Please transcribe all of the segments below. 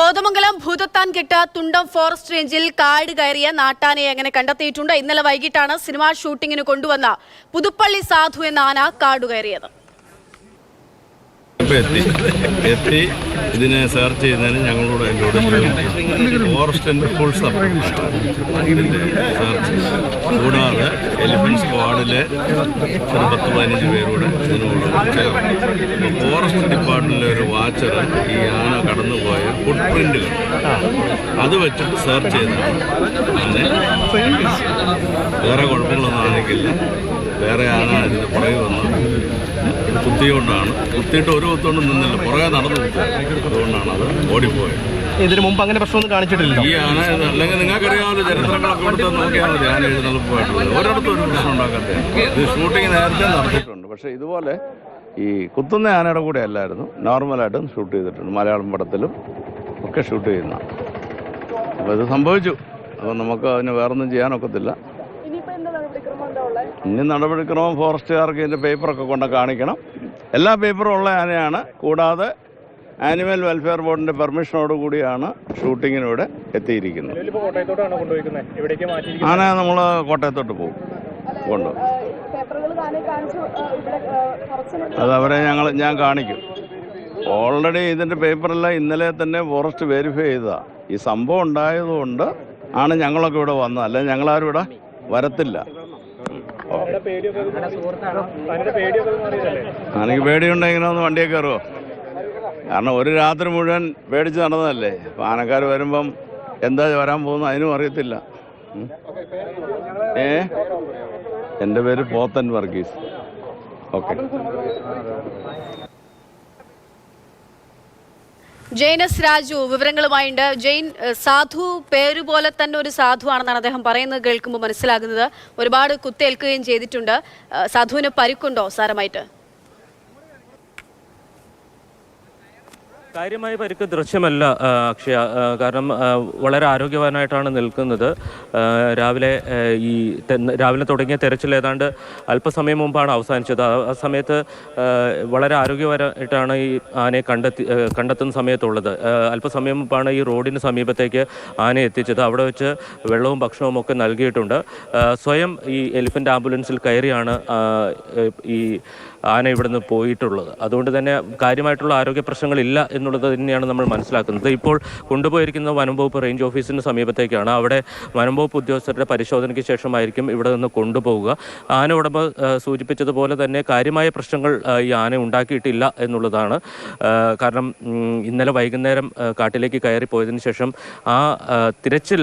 Kothamangalam ഭൂതത്താൻകെട്ട തുണ്ടം forest റേഞ്ചിൽ കാട് കയറിയ നാട്ടാനയെ അങ്ങനെ കണ്ടെത്തിയിട്ടുണ്ട്? ഇന്നലെ വൈകിട്ടാണ് സിനിമാ ഷൂട്ടിങ്ങിന് കൊണ്ടുവന്ന പുതുപ്പള്ളി സാധു എന്ന ആന കാട് കയറിയത്. എത്തി എത്തി. ഇതിനെ സെർച്ച് ചെയ്യുന്നതിന് ഞങ്ങളോട് എന്നോട് ഫോറസ്റ്റിന്റെ ഫുൾ ഇതിന്റെ സെർച്ച് കൂടാതെ എലിഫന്റ് സ്ക്വാഡിലെ ഒരു പത്ത് പതിനഞ്ച് പേരോട് ഇതിനോട് ഫോറസ്റ്റ് ഡിപ്പാർട്ട്മെന്റിലെ ഒരു വാച്ചർ ഈ ആന കടന്നുപോയ ഫുട് പ്രിന്റുകൾ അത് വെച്ചിട്ട് സെർച്ച് അങ്ങനെ വേറെ കുഴപ്പങ്ങളൊന്നും ആനയ്ക്കില്ല വേറെ ആണ് ഇതിന് പുറകെ വന്നത്? കുത്തിയോണ്ടാണ് കുത്തിയിട്ട് ഒരു കുത്തോണ്ടും നിന്നില്ല. പുറകെ നടന്നു അതുകൊണ്ടാണ് അത് ഓടിപ്പോയത്. ഇതിനു മുമ്പ് അങ്ങനെ പ്രശ്നമൊന്നും കാണിച്ചിട്ടില്ല ഈ ആണ് അല്ലെങ്കിൽ നിങ്ങൾക്കറിയാവുന്ന ചരിത്രങ്ങളൊക്കെ ഇവിടുത്തെ നോക്കിയാൽ മതി. ആന എഴുന്നള്ളിപ്പോയിട്ടുള്ളത് ഒരിടത്തും ഒരു പ്രശ്നം ഉണ്ടാക്കട്ടെ ഇത് ഷൂട്ടിംഗ് നേരത്തെ നടത്തിയിട്ടുണ്ട്. പക്ഷേ ഇതുപോലെ ഈ കുത്തുന്ന ആനയുടെ കൂടെ അല്ലായിരുന്നു. നോർമലായിട്ടും ഷൂട്ട് ചെയ്തിട്ടുണ്ട്. മലയാളം പടത്തിലും ഒക്കെ ഷൂട്ട് ചെയ്യുന്ന. അപ്പോൾ ഇത് സംഭവിച്ചു. അപ്പോൾ നമുക്ക് അതിന് വേറൊന്നും ചെയ്യാനൊക്കത്തില്ല. ഇനി നടപടിക്രമം ഫോറസ്റ്റുകാർക്ക് ഇതിന്റെ പേപ്പറൊക്കെ കൊണ്ട് കാണിക്കണം. എല്ലാ പേപ്പറും ഉള്ള ആനയാണ്. കൂടാതെ ആനിമൽ വെൽഫെയർ ബോർഡിന്റെ പെർമിഷനോട് കൂടിയാണ് ഷൂട്ടിങ്ങിനിവിടെ എത്തിയിരിക്കുന്നത്. ആന നമ്മൾ കോട്ടയത്തോട്ട് പോകും. കൊണ്ടു അത് അവരെ ഞങ്ങൾ ഞാൻ കാണിക്കും. ഓൾറെഡി ഇതിന്റെ പേപ്പറെല്ലാം ഇന്നലെ തന്നെ ഫോറസ്റ്റ് വെരിഫൈ ചെയ്തതാ. ഈ സംഭവം ഉണ്ടായതുകൊണ്ട് ആണ് ഞങ്ങളൊക്കെ ഇവിടെ വന്നത്. അല്ലെ ഞങ്ങളാരും ഇവിടെ വരത്തില്ല. എനിക്ക് പേടിയുണ്ടെങ്കിൽ ഇങ്ങനെ ഒന്ന് വണ്ടിയെ കയറുമോ കാരണം ഒരു രാത്രി മുഴുവൻ പേടിച്ച് നടന്നതല്ലേ. അപ്പം ആനക്കാർ വരുമ്പം എന്താ വരാൻ പോകുന്നത് അതിനും അറിയത്തില്ല. ഏ? എന്റെ പേര് പോത്തൻ വർഗീസ്. ഓക്കെ. ജെയിൻ എസ് രാജു വിവരങ്ങളുമായുണ്ട്. ജെയിൻ സാധു പേര് പോലെ തന്നെ ഒരു സാധു ആണെന്നാണ് അദ്ദേഹം പറയുന്നത് കേൾക്കുമ്പോൾ മനസ്സിലാകുന്നത്. ഒരുപാട് കുത്തേൽക്കുകയും ചെയ്തിട്ടുണ്ട്. സാധുവിന് പരിക്കുണ്ടോ സാരമായിട്ട്? കാര്യമായ പരിക്ക് ദൃശ്യമല്ല അക്ഷയ. കാരണം വളരെ ആരോഗ്യവാനായിട്ടാണ് നിൽക്കുന്നത്. രാവിലെ ഈ രാവിലെ തുടങ്ങിയ തെരച്ചിൽ ഏതാണ്ട് അല്പസമയം മുമ്പാണ് അവസാനിച്ചത്. ആ സമയത്ത് വളരെ ആരോഗ്യപരമായിട്ടാണ് ഈ ആനയെ കണ്ടെത്തി കണ്ടെത്തുന്ന സമയത്തുള്ളത്. അല്പസമയം മുമ്പാണ് ഈ റോഡിന് സമീപത്തേക്ക് ആനയെ എത്തിച്ചത്. അവിടെ വെച്ച് വെള്ളവും ഭക്ഷണവും ഒക്കെ നൽകിയിട്ടുണ്ട്. സ്വയം ഈ എലിഫന്റ് ആംബുലൻസിൽ കയറിയാണ് ഈ ആന ഇവിടുന്ന് പോയിട്ടുള്ളത്. അതുകൊണ്ട് തന്നെ കാര്യമായിട്ടുള്ള ആരോഗ്യ പ്രശ്നങ്ങളില്ല എന്നുള്ളത് തന്നെയാണ് നമ്മൾ മനസ്സിലാക്കുന്നത്. ഇപ്പോൾ കൊണ്ടുപോയിരിക്കുന്ന വനം വകുപ്പ് റേഞ്ച് ഓഫീസിന് സമീപത്തേക്കാണ്. അവിടെ വനം വകുപ്പ് ഉദ്യോഗസ്ഥരുടെ പരിശോധനയ്ക്ക് ശേഷമായിരിക്കും ഇവിടെ നിന്ന് കൊണ്ടുപോവുക. ആന ഉടമ സൂചിപ്പിച്ചതുപോലെ തന്നെ കാര്യമായ പ്രശ്നങ്ങൾ ഈ ആന ഉണ്ടാക്കിയിട്ടില്ല എന്നുള്ളതാണ്. കാരണം ഇന്നലെ വൈകുന്നേരം കാട്ടിലേക്ക് കയറി പോയതിന് ശേഷം ആ തിരച്ചിൽ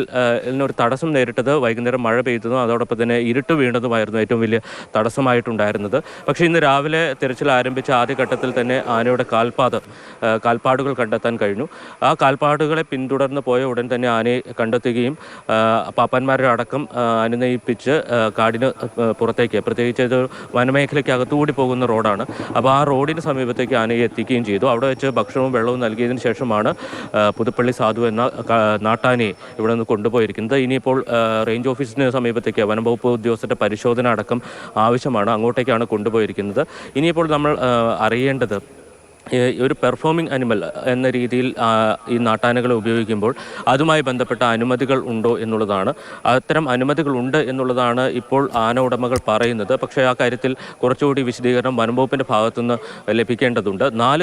എന്നൊരു തടസ്സം നേരിട്ടത് വൈകുന്നേരം മഴ പെയ്തതും അതോടൊപ്പം തന്നെ ഇരുട്ട് വീണതുമായിരുന്നു ഏറ്റവും വലിയ തടസ്സമായിട്ടുണ്ടായിരുന്നത്. പക്ഷേ ഇന്ന് രാവിലെ തിരച്ചിൽ ആരംഭിച്ച ആദ്യഘട്ടത്തിൽ തന്നെ ആനയുടെ കാൽപാത കാൽപ്പാടുകൾ കണ്ടെത്താൻ കഴിഞ്ഞു. ആ കാൽപ്പാടുകളെ പിന്തുടർന്ന് പോയ ഉടൻ തന്നെ ആനയെ കണ്ടെത്തുകയും പാപ്പന്മാരുടെ അടക്കം അനുനയിപ്പിച്ച് കാടിന് പുറത്തേക്ക് പ്രത്യേകിച്ച് ഇത് വനമേഖലയ്ക്ക് അകത്തുകൂടി പോകുന്ന റോഡാണ്. അപ്പോൾ ആ റോഡിന് സമീപത്തേക്ക് ആനയെ എത്തിക്കുകയും ചെയ്തു. അവിടെ വെച്ച് ഭക്ഷണവും വെള്ളവും നൽകിയതിന് ശേഷമാണ് പുതുപ്പള്ളി സാധു എന്ന നാട്ടാനയെ ഇവിടെ നിന്ന് കൊണ്ടുപോയിരിക്കുന്നത്. ഇനിയിപ്പോൾ റേഞ്ച് ഓഫീസിന് സമീപത്തേക്ക് വനം വകുപ്പ് ഉദ്യോഗസ്ഥരുടെ പരിശോധന അടക്കം ആവശ്യമാണ്. അങ്ങോട്ടേക്കാണ് കൊണ്ടുപോയിരിക്കുന്നത്. ഇനിയിപ്പോൾ നമ്മൾ അറിയേണ്ടത് ഒരു പെർഫോമിംഗ് അനിമൽ എന്ന രീതിയിൽ ഈ നാട്ടാനകളെ ഉപയോഗിക്കുമ്പോൾ അതുമായി ബന്ധപ്പെട്ട അനുമതികൾ ഉണ്ടോ എന്നുള്ളതാണ്. അത്തരം അനുമതികൾ ഉണ്ട് എന്നുള്ളതാണ് ഇപ്പോൾ ആന ഉടമകൾ പറയുന്നത്. പക്ഷേ ആ കാര്യത്തിൽ കുറച്ചുകൂടി വിശദീകരണം വനംവകുപ്പിന്റെ ഭാഗത്തുനിന്ന് ലഭിക്കേണ്ടതുണ്ട്. നാല്